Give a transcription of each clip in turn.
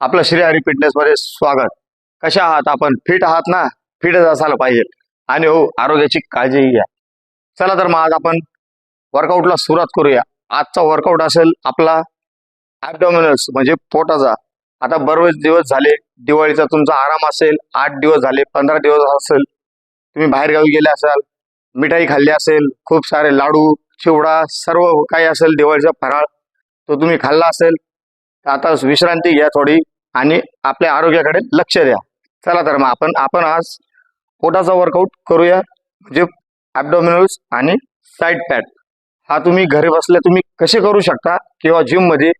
आपलं श्रीहरी फिटनेस मध्ये स्वागत. कशा आहात आपण? फिट आहात ना? फिटच असायला पाहिजे. आणि हो आरोग्याची काळजीही घ्या. चला तर मग आज आपण वर्कआउटला सुरुवात करूया. आजचा वर्कआउट असेल आपला ॲबडॉमिनल्स म्हणजे पोटाचा. आता बरेच दिवस झाले दिवाळीचा तुमचा आराम असेल आठ दिवस झाले पंधरा दिवस असेल. तुम्ही बाहेरगावी गेले असाल मिठाई खाल्ली असेल खूप सारे लाडू चिवडा सर्व काही असेल दिवाळीचा फराळ तो तुम्ही खाल्ला असेल. आता विश्रांती घ्या थोडी आणि आपल्या आरोग्याकडे लक्ष द्या. चला तर मग आपण आपण आज पोटाचा वर्कआउट करूया म्हणजे ॲबडोमिनल्स आणि साईड पॅट हा तुम्ही घरी बसल्या तुम्ही कसे करू शकता किंवा जिममध्ये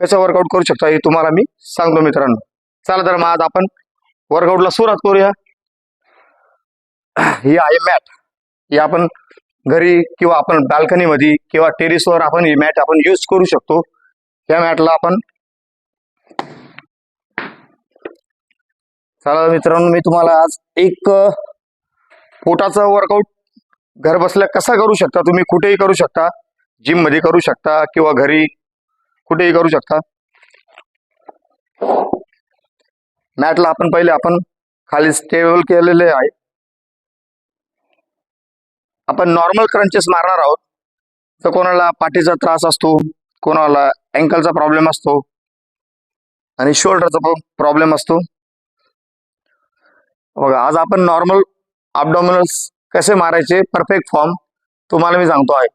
कसं वर्कआउट करू शकता हे तुम्हाला मी सांगतो मित्रांनो. चला तर मग आज आपण वर्कआउटला सुरुवात करूया. ही आहे मॅट ही आपण घरी किंवा आपण बाल्कनीमध्ये किंवा टेरिसवर आपण ही मॅट आपण यूज करू शकतो. या मॅटला आपण चला मित्रांनो मी तुम्हाला आज एक पोटाचा वर्कआउट घर बसल्या कसा करू शकता? तुम्ही कुठेही करू शकता. जिममध्ये करू शकता किंवा घरी कुठेही करू शकता. मॅटला आपण पहिले आपण खाली स्टेबल केलेले आहे. आपण नॉर्मल क्रंचेस मारणार आहोत. तर कोणाला पाठीचा त्रास असतो कोणाला अँकलचा प्रॉब्लेम असतो आणि शोल्डरचा प्रॉब्लेम असतो. बघा आज आपण नॉर्मल अपडॉमिनल्स कसे मारायचे परफेक्ट फॉर्म तुम्हाला मी सांगतो आहे.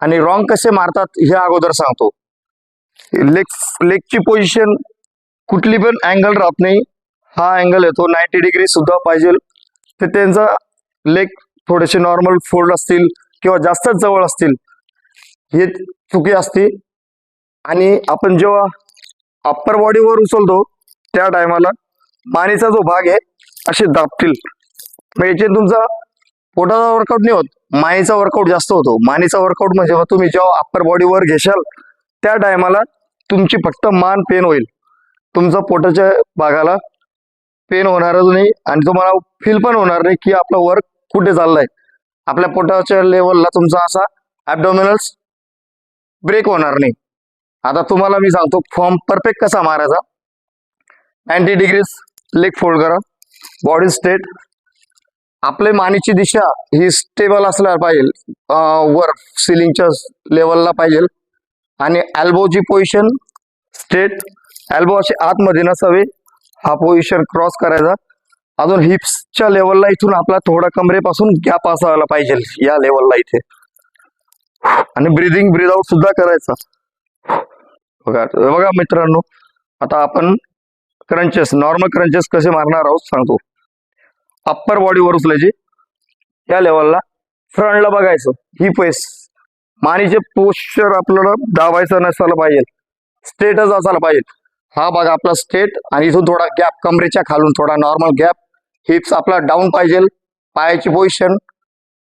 आणि रॉंग कसे मारतात हे अगोदर सांगतो. लेग लेगची पोझिशन कुठली पण अँगल राहत नाही. हा अँगल येतो नाईन्टी डिग्री सुद्धा पाहिजे. तर त्यांचा लेग थोडेसे नॉर्मल फोल्ड असतील किंवा जास्तच जवळ असतील. हे चुकी असते. आणि आपण जेव्हा अप्पर बॉडीवर उचलतो त्या टायमाला मानेचा जो भाग आहे असे दाबतील. मग याचे तुमचा पोटाचा वर्कआउट नाही होत मानेचा वर्कआउट जास्त होतो. मानेचा वर्कआउट म्हणजे तुम्ही जेव्हा अप्पर बॉडीवर घेशाल त्या टायमाला तुमची फक्त मान पेन होईल. तुमचा पोटाच्या भागाला पेन होणारच नाही आणि तुम्हाला फील पण होणार नाही की आपला वर्क कुठे चाललाय. आपल्या पोटाच्या लेवलला तुमचा असा ॲबडोमिनल्स ब्रेक होणार नाही. आता तुम्हाला मी सांगतो फॉर्म परफेक्ट कसा मारायचा? नाईन्टी डिग्रीज लेग फोल्ड करा बॉडी स्टेट. आपले मानेची दिशा ही स्टेबल असल्या पाहिजे. वर सिलिंगच्या लेवलला पाहिजे. आणि एल्बोची पोझिशन स्ट्रेट एल्बो असे आतमध्ये नसावे. हा पोझिशन क्रॉस करायचा. अजून हिप्सच्या लेवलला इथून आपला थोडा कमरेपासून गॅप असायला पाहिजे या लेवलला इथे. आणि ब्रिदिंग ब्रीद आउट सुद्धा करायचा. बघा बघा मित्रांनो आता आपण क्रंचेस नॉर्मल क्रंचेस कसे मारणार आहोत सांगतो. अप्पर बॉडीवर उचलायची. या लेवलला फ्रंटला बघायचं. ही पेस मानेचे पोश्चर आपल्याला दाबायचं नसायला पाहिजे. स्टेटच असायला पाहिजे. हा बघा आपला स्टेट आणि इथून थोडा गॅप कमरेच्या खालून थोडा नॉर्मल गॅप हिप्स आपला डाऊन पाहिजे. पायाची पोझिशन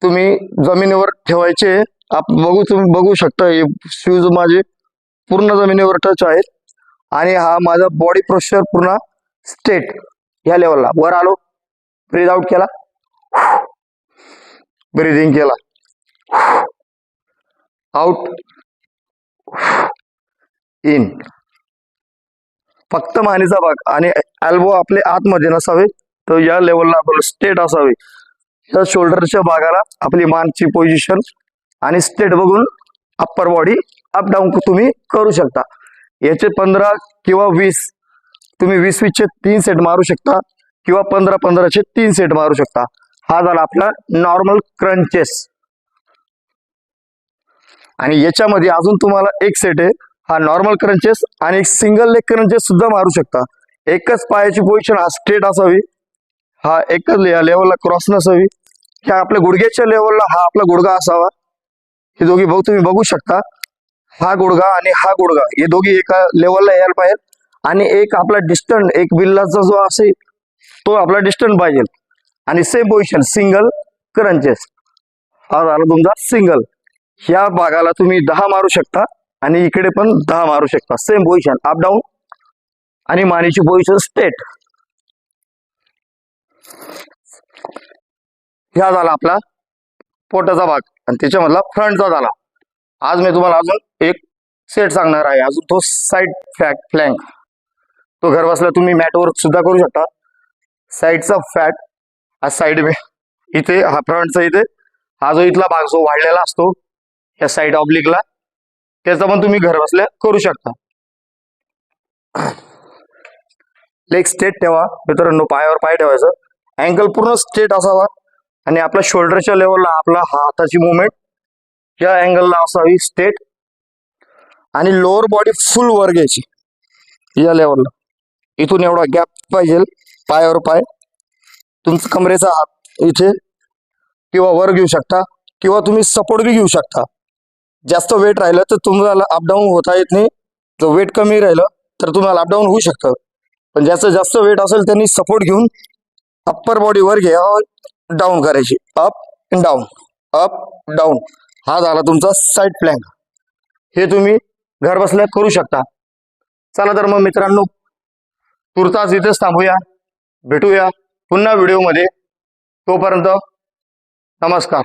तुम्ही जमिनीवर ठेवायचे. आप बघू तुम्ही बघू शकता हे शूज माझे पूर्ण जमिनीवर टच आहेत. आणि हा माझा बॉडी प्रेशर पूर्ण स्टेट ह्या लेवलला वर आलो ब्रीद आउट केला. ब्रिदिंग केला. आउट इन फक्त मानेचा भाग आणि एल्बो आपले आतमध्ये नसावे तर या लेवलला आपण स्टेट असावे. या शोल्डरच्या भागाला आपली मानची पोझिशन आणि स्टेट बघून अप्पर बॉडी अप डाऊन तुम्ही करू शकता. याचे पंधरा किंवा वीस तुम्ही वीस वीसचे तीन सेट मारू शकता किंवा पंधरा पंधराचे तीन सेट मारू शकता. हा झाला आपला नॉर्मल क्रंचेस आणि याच्यामध्ये अजून तुम्हाला एक सेट आहे. हा नॉर्मल क्रंचेस आणि एक सिंगल लेग क्रंचेस सुद्धा मारू शकता. एकच पायाची पोझिशन हा स्ट्रेट असावी. हा एकच लेवलला क्रॉस नसावी. ह्या आपल्या गुडघ्याच्या लेवलला हा आपला गुडघा असावा. हे दोघी बघ तुम्ही बघू शकता. हा गुडगा आणि हा गुडगा हे दोघी एका लेवलला यायला पाहिजे आणि एक आपला डिस्टंट एक बिल्लाचा जो असेल तो आपला डिस्टंट पाहिजे आणि सेम पोझिशन सिंगल करंचेस हा झाला तुमचा सिंगल ह्या भागाला तुम्ही दहा मारू शकता आणि इकडे पण दहा मारू शकता. सेम पोझिशन अप डाऊन आणि मानेची पोझिशन स्टेट ह्या झाला आपला पोटाचा भाग. आणि त्याच्यामधला फ्रंटचा झाला. आज मी तुम्हाला अजून एक सेट सांगणार आहे. अजून तो साईड फॅट फ्लँक तो घर बसला तुम्ही मॅटवर सुद्धा करू शकता. साईडचा फॅट हा साईड इथे हा फ्रंटचा इथे हा जो इथला भाग जो वाढलेला असतो या साईड ऑब्लिकला त्याचा पण तुम्ही घर बसल्या करू शकता. लेग स्ट्रेट ठेवा. मित्रांनो पायावर पाय ठेवायचं. अँकल पूर्ण स्ट्रेट असावा. आणि आपल्या शोल्डरच्या लेवलला आपला हाताची मुवमेंट या अँगलला असावी स्टेट आणि लोअर बॉडी फुल वर घ्यायची. या लेवलला इथून एवढा गॅप पाहिजे पायावर पाय. तुमचं कमरेचा हात इथे किंवा वर घेऊ शकता किंवा तुम्ही सपोर्ट बी घेऊ शकता. जास्त वेट राहिलं तर तुम्हाला अपडाऊन होता येत नाही. जर वेट कमी राहिलं तर तुम्हाला अपडाऊन होऊ शकतं. पण ज्याचं जास्त वेट असेल त्यांनी सपोर्ट घेऊन अप्पर बॉडी वर घ्या डाऊन करायची. अप डाऊन अप डाऊन हा झाला तुमचा साईड प्लॅन हे तुम्ही घर बसल्या करू शकता. चला तर मग मित्रांनो तुर्तास इथेच थांबूया. भेटूया पुन्हा व्हिडिओमध्ये तोपर्यंत नमस्कार.